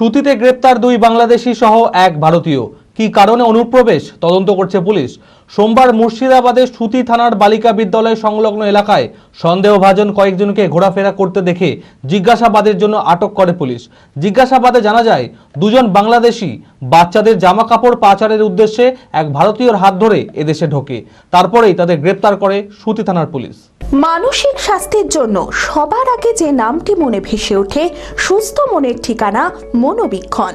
সুতিতে গ্রেপ্তার দুই বাংলাদেশি সহ এক ভারতীয়। কি কারণে অনুপ্রবেশ? তদন্ত করছে পুলিশ। সোমবার মুর্শিদাবাদের সুতি থানার বালিকা বিদ্যালয় সংলগ্ন এলাকায় সন্দেহভাজন কয়েকজনকে ঘোরাফেরা করতে দেখে জিজ্ঞাসাবাদের জন্য আটক করে পুলিশ। জিজ্ঞাসাবাদে জানা যায়, দুজন বাংলাদেশি, বাচ্চাদের জামা কাপড় পাচারের উদ্দেশ্যে এক ভারতীয়র হাত ধরে এদেশে ঢোকে। তারপরেই তাদের গ্রেপ্তার করে সুতি থানার পুলিশ। মানসিক স্বাস্থ্যের জন্য সবার আগে যে নামটি মনে ভেসে ওঠে, সুস্থ মনের ঠিকানা মনোবীক্ষণ।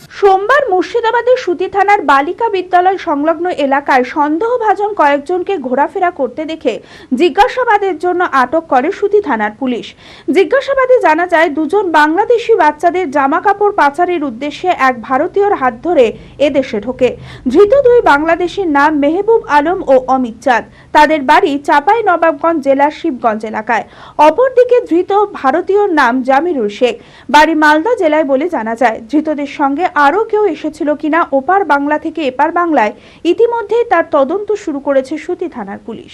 সোমবার মুর্শিদাবাদের সুতি থানার বালিকা বিদ্যালয় সংলগ্ন এলাকায় সন্দেহভাজন কয়েকজনকে ঘোরাফেরা করতে দেখে জিজ্ঞাসাবাদের জন্য আটক করে সুতি থানার পুলিশ। জিজ্ঞাসাবাদে জানা যায়, দুজন বাংলাদেশি বাচ্চাদের জামা কাপড় পাচারের উদ্দেশ্যে এক ভারতীয়র হাত ধরে এদেশে ঢোকে। ধৃত দুই বাংলাদেশির নাম মেহবুব আলম ও অমিত চাঁদ। তাদের বাড়ি চাপাই নবাবগঞ্জ জেলার শিবগঞ্জ এলাকায়। অপরদিকে ধৃত ভারতীয়র নাম জামিরুল শেখ। বাড়ি মালদা জেলায় বলে জানা যায়, ধৃতদের সঙ্গে আরও কেউ এসেছিল কিনা ওপার বাংলা থেকে এপার বাংলায় ইতিমধ্যেই তার তদন্ত শুরু করেছে সুতি থানার পুলিশ।